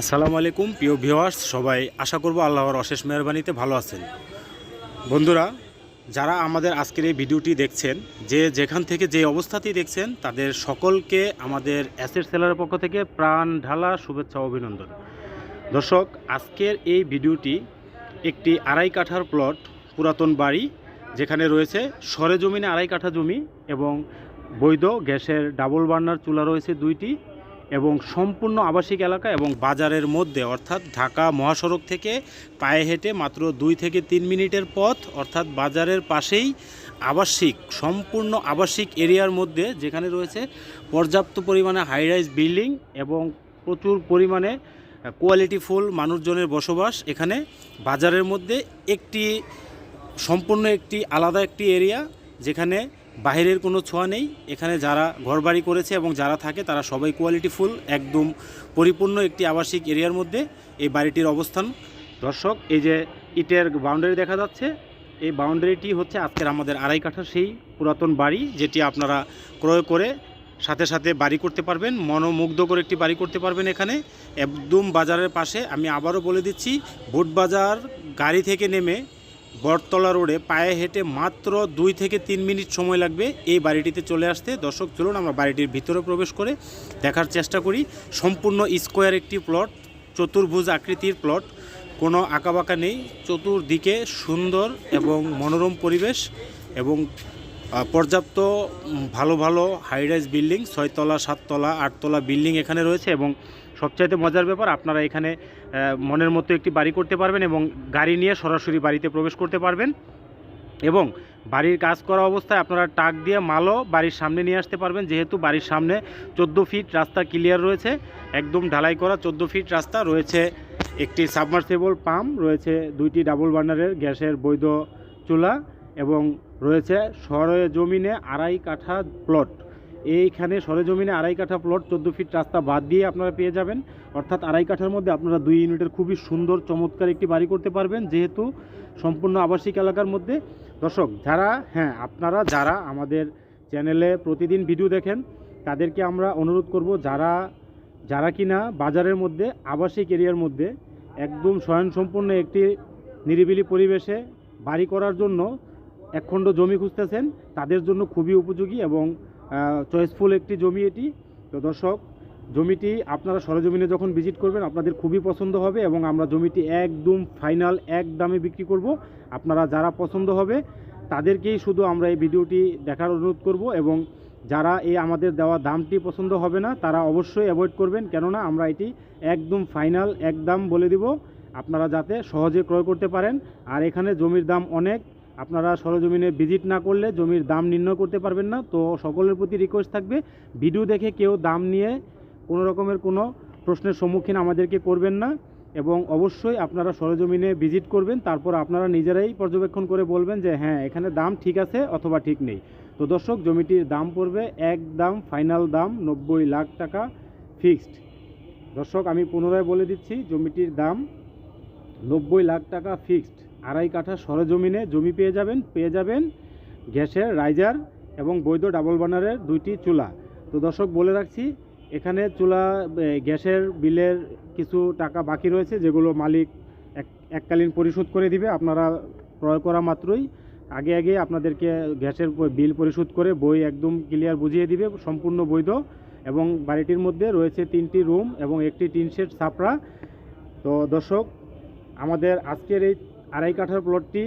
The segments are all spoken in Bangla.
আসসালামু আলাইকুম, প্রিয় ভিউয়ার্স, সবাই আশা করব আল্লাহর অশেষ মেহরবানিতে ভালো আছেন। বন্ধুরা, যারা আমাদের আজকের এই ভিডিওটি দেখছেন, যে যেখান থেকে যে অবস্থাতেই দেখছেন, তাদের সকলকে আমাদের অ্যাসেট সেলারের পক্ষ থেকে প্রাণ ঢালা শুভেচ্ছা অভিনন্দন। দর্শক, আজকের এই ভিডিওটি একটি আড়াই কাঠার প্লট, পুরাতন বাড়ি, যেখানে রয়েছে সরে সরেজমিনে আড়াই কাঠা জমি এবং বৈধ গ্যাসের ডাবল বার্নার চুলা রয়েছে দুইটি। এবং সম্পূর্ণ আবাসিক এলাকা এবং বাজারের মধ্যে, অর্থাৎ ঢাকা মহাসড়ক থেকে পায়ে হেঁটে মাত্র দুই থেকে তিন মিনিটের পথ, অর্থাৎ বাজারের পাশেই আবাসিক, সম্পূর্ণ আবাসিক এরিয়ার মধ্যে, যেখানে রয়েছে পর্যাপ্ত পরিমাণে হাইরাইজ বিল্ডিং এবং প্রচুর পরিমাণে কোয়ালিটিফুল মানুষজনের বসবাস এখানে। বাজারের মধ্যে একটি, সম্পূর্ণ একটি আলাদা একটি এরিয়া যেখানে বাইরের কোনো ছোঁয়া নেই। এখানে যারা ঘরবাড়ি করেছে এবং যারা থাকে, তারা সবাই কোয়ালিটিফুল একদম পরিপূর্ণ একটি আবাসিক এরিয়ার মধ্যে এই বাড়িটির অবস্থান। দর্শক, এই যে ইটের বাউন্ডারি দেখা যাচ্ছে, এই বাউন্ডারিটি হচ্ছে আজকের আমাদের আড়াই কাঠা সেই পুরাতন বাড়ি, যেটি আপনারা ক্রয় করে সাথে সাথে বাড়ি করতে পারবেন, মনোমুগ্ধকর একটি বাড়ি করতে পারবেন এখানে। একদম বাজারের পাশে আমি আবারও বলে দিচ্ছি, বোট বাজার গাড়ি থেকে নেমে বটতলা রোডে পায়ে হেঁটে মাত্র দুই থেকে তিন মিনিট সময় লাগবে এই বাড়িটিতে চলে আসতে। দর্শক, চলুন আমরা বাড়িটির ভিতরে প্রবেশ করে দেখার চেষ্টা করি। সম্পূর্ণ স্কোয়ার একটি প্লট, চতুর্ভুজ আকৃতির প্লট, কোনো আঁকাবাঁকা নেই। চতুর্দিকে সুন্দর এবং মনোরম পরিবেশ এবং পর্যাপ্ত ভালো ভালো হাইরাইজ বিল্ডিং ছয়তলা, সাততলা, আটতলা বিল্ডিং এখানে রয়েছে এবং সবচাইতে মজার ব্যাপার, আপনারা এখানে মনের মতো একটি বাড়ি করতে পারবেন এবং গাড়ি নিয়ে সরাসরি বাড়িতে প্রবেশ করতে পারবেন এবং বাড়ির কাজ করা অবস্থায় আপনারা টাক দিয়ে মালও বাড়ির সামনে নিয়ে আসতে পারবেন। যেহেতু বাড়ির সামনে চোদ্দ ফিট রাস্তা ক্লিয়ার রয়েছে, একদম ঢালাই করা চোদ্দ ফিট রাস্তা রয়েছে একটি সাবমার্সেবল পাম্প, রয়েছে দুইটি ডাবল বার্নারের গ্যাসের বৈধ চুলা এবং রয়েছে সরে জমিনে আড়াই কাঠা প্লট। এইখানে সরেজমিনে আড়াই কাঠা প্লট চোদ্দ ফিট রাস্তা বাদ দিয়ে আপনারা পেয়ে যাবেন। অর্থাৎ আড়াই কাঠার মধ্যে আপনারা দুই ইউনিটের খুবই সুন্দর, চমৎকার একটি বাড়ি করতে পারবেন, যেহেতু সম্পূর্ণ আবাসিক এলাকার মধ্যে। দর্শক, যারা হ্যাঁ আপনারা যারা আমাদের চ্যানেলে প্রতিদিন ভিডিও দেখেন, তাদেরকে আমরা অনুরোধ করব, যারা যারা কিনা বাজারের মধ্যে, আবাসিক এরিয়ার মধ্যে একদম স্বয়ংসম্পূর্ণ একটি নিরিবিলি পরিবেশে বাড়ি করার জন্য একখণ্ড জমি খুঁজতেছেন, তাদের জন্য খুবই উপযোগী এবং চয়েসফুল একটি জমি এটি। তো দর্শক, জমিটি আপনারা সরজমিনে যখন ভিজিট করবেন, আপনাদের খুবই পছন্দ হবে এবং আমরা জমিটি একদম ফাইনাল এক দামে বিক্রি করব। আপনারা যারা পছন্দ হবে, তাদেরকেই শুধু আমরা এই ভিডিওটি দেখার অনুরোধ করব এবং যারা এই আমাদের দেওয়া দামটি পছন্দ হবে না, তারা অবশ্যই অ্যাভয়েড করবেন। কেননা আমরা এটি একদম ফাইনাল এক দাম বলে দিব। আপনারা যাতে সহজে ক্রয় করতে পারেন। আর এখানে জমির দাম অনেক। আপনারা সরজমিনে ভিজিট না করলে জমির দাম নির্ণয় করতে পারবেন না। তো সকলের প্রতি রিকোয়েস্ট থাকবে ভিডিও দেখে কেউ দাম নিয়ে কোনো রকমের কোনো প্রশ্নের সম্মুখীন আমাদেরকে করবেন না এবং অবশ্যই আপনারা সরজমিনে ভিজিট করবেন, তারপর আপনারা নিজেরাই পর্যবেক্ষণ করে বলবেন যে হ্যাঁ এখানে দাম ঠিক আছে অথবা ঠিক নেই। তো দর্শক, জমিটির দাম পড়বে একদম ফাইনাল দাম নব্বই লাখ টাকা ফিক্সড দর্শক, আমি পুনরায় বলে দিচ্ছি, জমিটির দাম নব্বই লাখ টাকা ফিক্সড আড়াই কাঠা সরজমিনে জমি পেয়ে যাবেন পেয়ে যাবেন গ্যাসের রাইজার এবং বৈধ ডাবল বার্নারের দুইটি চুলা। তো দর্শক, বলে রাখছি, এখানে চুলা গ্যাসের বিলের কিছু টাকা বাকি রয়েছে, যেগুলো মালিক এক, এককালীন পরিশোধ করে দিবে। আপনারা ক্রয় করা মাত্রই। আগে আগে আপনাদেরকে গ্যাসের বিল পরিশোধ করে বই একদম ক্লিয়ার বুঝিয়ে দিবে, সম্পূর্ণ বৈধ। এবং বাড়িটির মধ্যে রয়েছে তিনটি রুম এবং একটি টিন শেড ছাপড়া। তো দর্শক, আমাদের আজকের এই আড়াই কাঠার প্লটটি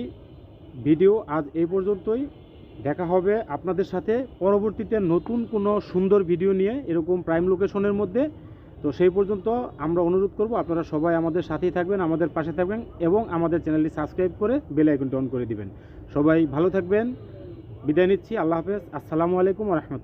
ভিডিও আজ এই পর্যন্তই। দেখা হবে আপনাদের সাথে পরবর্তীতে নতুন কোনো সুন্দর ভিডিও নিয়ে এরকম প্রাইম লোকেশনের মধ্যে। তো সেই পর্যন্ত আমরা অনুরোধ করব, আপনারা সবাই আমাদের সাথেই থাকবেন, আমাদের পাশে থাকবেন এবং আমাদের চ্যানেলটি সাবস্ক্রাইব করে বেল আইকনটি অন করে দিবেন। সবাই ভালো থাকবেন। বিদায় নিচ্ছি, আল্লাহ হাফেজ। আসসালামু আলাইকুম রহমতুল্লাহ।